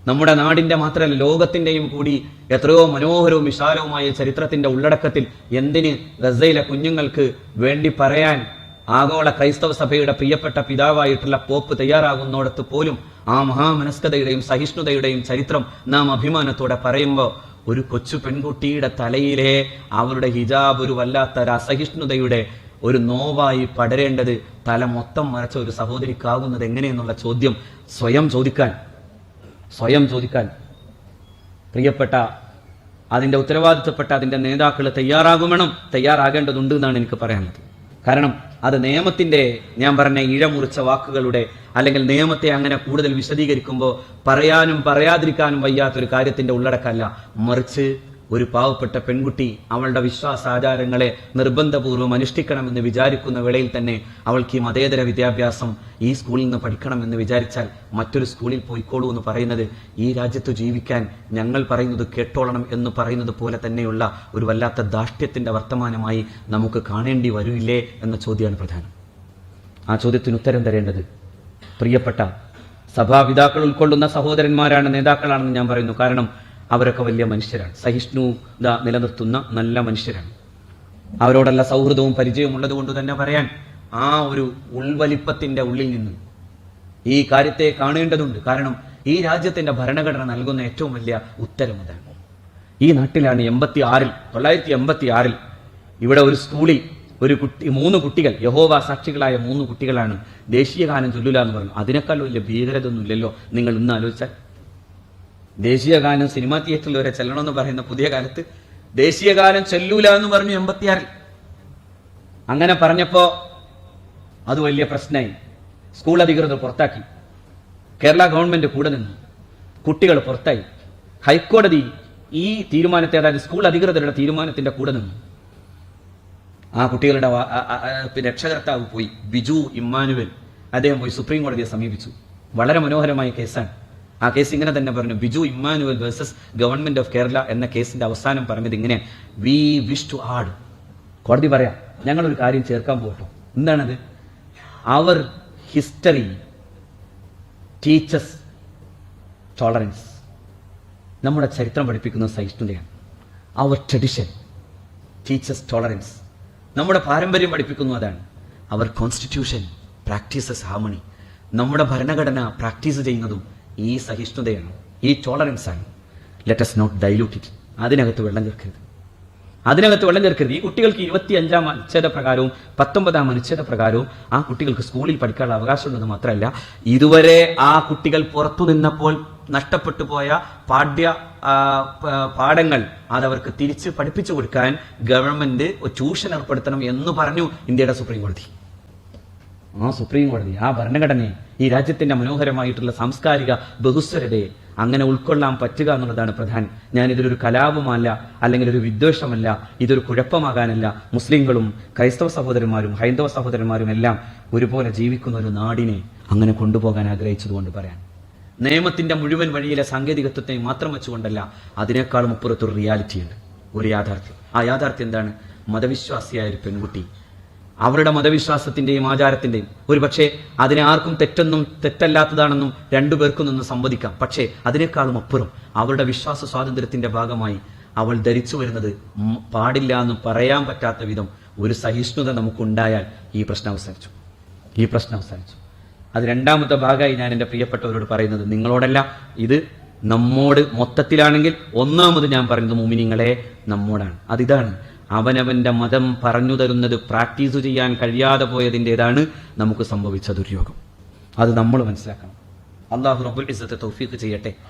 നമ്മുടെ നാടിന്റെ മാത്രമല്ല ലോകത്തിന്റെയും കൂടി എത്രയോ മനോഹരവും വിശാലവുമായ ചരിത്രത്തിന്റെ ഉള്ളടക്കത്തിൽ എന്തിന് ഗസയിലെ കുഞ്ഞുങ്ങൾക്ക് വേണ്ടി പറയാൻ ആഗോള ക്രൈസ്തവ സഭയുടെ പ്രിയപ്പെട്ട പിതാവായിട്ടുള്ള പോപ്പ് തയ്യാറാകുന്നിടത്ത് പോലും ആ മഹാമനസ്കതയുടെയും സഹിഷ്ണുതയുടെയും ചരിത്രം നാം അഭിമാനത്തോടെ പറയുമ്പോൾ ഒരു കൊച്ചു പെൺകുട്ടിയുടെ തലയിലെ അവരുടെ ഹിജാബ് ഒരു വല്ലാത്ത ഒരു അസഹിഷ്ണുതയുടെ ഒരു നോവായി പടരേണ്ടത് തല മൊത്തം മറച്ച ഒരു സഹോദരിക്കാകുന്നത് എങ്ങനെയെന്നുള്ള ചോദ്യം സ്വയം ചോദിക്കാൻ സ്വയം ചോദിക്കാൻ പ്രിയപ്പെട്ട അതിന്റെ ഉത്തരവാദിത്തപ്പെട്ട അതിന്റെ നേതാക്കൾ തയ്യാറാകുമെന്നും തയ്യാറാകേണ്ടതുണ്ട് എന്നാണ് എനിക്ക് പറയാനുള്ളത്. കാരണം അത് നിയമത്തിന്റെ ഞാൻ പറഞ്ഞ ഇഴമുറിച്ച വാക്കുകളുടെ അല്ലെങ്കിൽ നിയമത്തെ അങ്ങനെ കൂടുതൽ വിശദീകരിക്കുമ്പോൾ പറയാനും പറയാതിരിക്കാനും വയ്യാത്തൊരു കാര്യത്തിന്റെ ഉള്ളടക്കമല്ല മറിച്ച് ഒരു പാവപ്പെട്ട പെൺകുട്ടി അവളുടെ വിശ്വാസാചാരങ്ങളെ നിർബന്ധപൂർവം അനുഷ്ഠിക്കണമെന്ന് വിചാരിക്കുന്ന വേളയിൽ തന്നെ അവൾക്ക് ഈ മതേതര വിദ്യാഭ്യാസം ഈ സ്കൂളിൽ നിന്ന് പഠിക്കണമെന്ന് വിചാരിച്ചാൽ മറ്റൊരു സ്കൂളിൽ പോയിക്കോളൂ എന്ന് പറയുന്നത് ഈ രാജ്യത്ത് ജീവിക്കാൻ ഞങ്ങൾ പറയുന്നത് കേട്ടോളണം എന്ന് പറയുന്നത് പോലെ തന്നെയുള്ള ഒരു വല്ലാത്ത ദാഷ്ട്യത്തിന്റെ വർത്തമാനമായി നമുക്ക് കാണേണ്ടി വരില്ലേ എന്ന ചോദ്യമാണ് പ്രധാനം. ആ ചോദ്യത്തിന് ഉത്തരം തരേണ്ടത് പ്രിയപ്പെട്ട സഭാപിതാക്കൾ ഉൾക്കൊള്ളുന്ന സഹോദരന്മാരാണ് നേതാക്കളാണെന്ന് ഞാൻ പറയുന്നു. കാരണം അവരൊക്കെ വലിയ മനുഷ്യരാണ്. സഹിഷ്ണുത നിലനിർത്തുന്ന നല്ല മനുഷ്യരാണ്. അവരോടുള്ള സൗഹൃദവും പരിചയവും ഉള്ളത് കൊണ്ട് തന്നെ പറയാൻ ആ ഒരു ഉൾവലിപ്പത്തിന്റെ ഉള്ളിൽ നിന്ന് ഈ കാര്യത്തെ കാണേണ്ടതുണ്ട്. കാരണം ഈ രാജ്യത്തിന്റെ ഭരണഘടന നൽകുന്ന ഏറ്റവും വലിയ ഉത്തരം അതാണ്. ഈ നാട്ടിലാണ് എൺപത്തി ആറിൽ തൊള്ളായിരത്തി എൺപത്തി ആറിൽ ഇവിടെ ഒരു സ്കൂളിൽ ഒരു കുട്ടി മൂന്ന് കുട്ടികൾ യഹോവ സാക്ഷികളായ മൂന്ന് കുട്ടികളാണ് ദേശീയ ഗാനം ചൊല്ലുക എന്ന് പറഞ്ഞു. അതിനേക്കാൾ വലിയ ഭീകരത ഒന്നും നിങ്ങൾ ഇന്ന് ആലോചിച്ചാൽ? ദേശീയഗാനം സിനിമാ തിയേറ്ററിൽ വരെ ചെല്ലണമെന്ന് പറയുന്ന പുതിയ കാലത്ത് ദേശീയ ഗാനം ചെല്ലൂല എന്ന് പറഞ്ഞു എൺപത്തിയാറിൽ. അങ്ങനെ പറഞ്ഞപ്പോ അത് വലിയ പ്രശ്നമായി. സ്കൂൾ അധികൃതർ പുറത്താക്കി. കേരള ഗവൺമെന്റ് കൂടെ നിന്നു കുട്ടികൾ പുറത്തായി. ഹൈക്കോടതി ഈ തീരുമാനത്തെ അതായത് സ്കൂൾ അധികൃതരുടെ തീരുമാനത്തിന്റെ കൂടെ നിന്നു ആ കുട്ടികളുടെ രക്ഷകർത്താവ് പോയി. ബിജു ഇമ്മാനുവൽ അദ്ദേഹം പോയി സുപ്രീം കോടതിയെ സമീപിച്ചു. വളരെ മനോഹരമായ കേസാണ്. ആ കേസ് ഇങ്ങനെ തന്നെ പറഞ്ഞു. Biju Emmanuel versus government of Kerala എന്ന കേസിന്റെ അവസാനം പറഞ്ഞത് ഇങ്ങനെ വി വിഷ് ടു ആഡ് കോടതി പറയാം ഞങ്ങൾ ഒരു കാര്യം ചേർക്കാൻ പോകട്ടോ. എന്താണത്? അവർ ഹിസ്റ്ററി ടീച്ചേഴ്സ് ടോളറൻസ് നമ്മുടെ ചരിത്രം പഠിപ്പിക്കുന്ന സഹിഷ്ണുതയാണ്. അവർ ട്രഡിഷൻ ടീച്ചേഴ്സ് ടോളറൻസ് നമ്മുടെ പാരമ്പര്യം പഠിപ്പിക്കുന്നു അതാണ്. അവർ കോൺസ്റ്റിറ്റ്യൂഷൻ പ്രാക്ടീസസ് ഹാർമണി നമ്മുടെ ഭരണഘടന പ്രാക്ടീസ് ചെയ്യുന്നതും ഈ സഹിഷ്ണുതയാണ് ഈ ടോളറൻസ് ആണ്. ലെറ്റസ് നോട്ട് ഡൈലൂട്ട് ഇറ്റ് അതിനകത്ത് വെള്ളം ചേർക്കരുത്. അതിനകത്ത് വെള്ളം ചേർക്കരുത്. ഈ കുട്ടികൾക്ക് ഇരുപത്തി അഞ്ചാം അനുച്ഛേദ പ്രകാരവും പത്തൊമ്പതാം അനുച്ഛേദ പ്രകാരവും ആ കുട്ടികൾക്ക് സ്കൂളിൽ പഠിക്കാനുള്ള അവകാശമുള്ളത് മാത്രമല്ല ഇതുവരെ ആ കുട്ടികൾ പുറത്തു നിന്നപ്പോൾ നഷ്ടപ്പെട്ടു പോയ പാഠ്യ പാഠങ്ങൾ അതവർക്ക് തിരിച്ച് പഠിപ്പിച്ചു കൊടുക്കാൻ ഗവൺമെന്റ് ട്യൂഷൻ ഏർപ്പെടുത്തണം എന്ന് പറഞ്ഞു ഇന്ത്യയുടെ സുപ്രീം കോടതി. ആ സുപ്രീം കോടതി ആ ഭരണഘടനയെ ഈ രാജ്യത്തിന്റെ മനോഹരമായിട്ടുള്ള സാംസ്കാരിക ബഹുസ്വരതയെ അങ്ങനെ ഉൾക്കൊള്ളാൻ പറ്റുക എന്നുള്ളതാണ് പ്രധാനം. ഞാൻ ഇതിലൊരു കലാപമല്ല അല്ലെങ്കിൽ ഒരു വിദ്വേഷമല്ല ഇതൊരു കുഴപ്പമാകാനല്ല. മുസ്ലിങ്ങളും ക്രൈസ്തവ സഹോദരന്മാരും ഹൈന്ദവ സഹോദരന്മാരും എല്ലാം ഒരുപോലെ ജീവിക്കുന്ന ഒരു നാടിനെ അങ്ങനെ കൊണ്ടുപോകാൻ ആഗ്രഹിച്ചതുകൊണ്ട് പറയാൻ നിയമത്തിന്റെ മുഴുവൻ വഴിയിലെ സാങ്കേതികത്വത്തെ മാത്രം വെച്ചുകൊണ്ടല്ല അതിനേക്കാളും അപ്പുറത്തൊരു റിയാലിറ്റി ഉണ്ട് ഒരു യാഥാർത്ഥ്യം. ആ യാഥാർത്ഥ്യം എന്താണ്? മതവിശ്വാസിയായ ഒരു പെൺകുട്ടി അവരുടെ മതവിശ്വാസത്തിന്റെയും ആചാരത്തിന്റെയും. ഒരു പക്ഷേ അതിനെ ആർക്കും തെറ്റെന്നും തെറ്റല്ലാത്തതാണെന്നും രണ്ടു പേർക്കും നിന്ന് സംവദിക്കാം. പക്ഷേ അതിനേക്കാളും അപ്പുറം അവരുടെ വിശ്വാസ സ്വാതന്ത്ര്യത്തിന്റെ ഭാഗമായി അവൾ ധരിച്ചു വരുന്നത് പാടില്ല എന്ന് പറയാൻ പറ്റാത്ത വിധം ഒരു സഹിഷ്ണുത നമുക്കുണ്ടായാൽ ഈ പ്രശ്നം അവസാനിച്ചു. ഈ പ്രശ്നം അവസാനിച്ചു. അത് രണ്ടാമത്തെ ഭാഗമായി ഞാൻ എന്റെ പ്രിയപ്പെട്ടവരോട് പറയുന്നത് നിങ്ങളോടല്ല. ഇത് നമ്മോട് മൊത്തത്തിലാണെങ്കിൽ ഒന്നാമത് ഞാൻ പറയുന്നത് മുമിനിങ്ങളെ നമ്മോടാണ്. അതിതാണ് അവനവന്റെ മതം പറഞ്ഞു തരുന്നത് പ്രാക്ടീസ് ചെയ്യാൻ കഴിയാതെ പോയതിന്റെതാണ് നമുക്ക് സംഭവിച്ച ദുര്യോഗം. അത് നമ്മൾ മനസ്സിലാക്കണം. അള്ളാഹു റബുൽ ഇസ്സത്തെ തൗഫീഖ് ചെയ്യട്ടെ.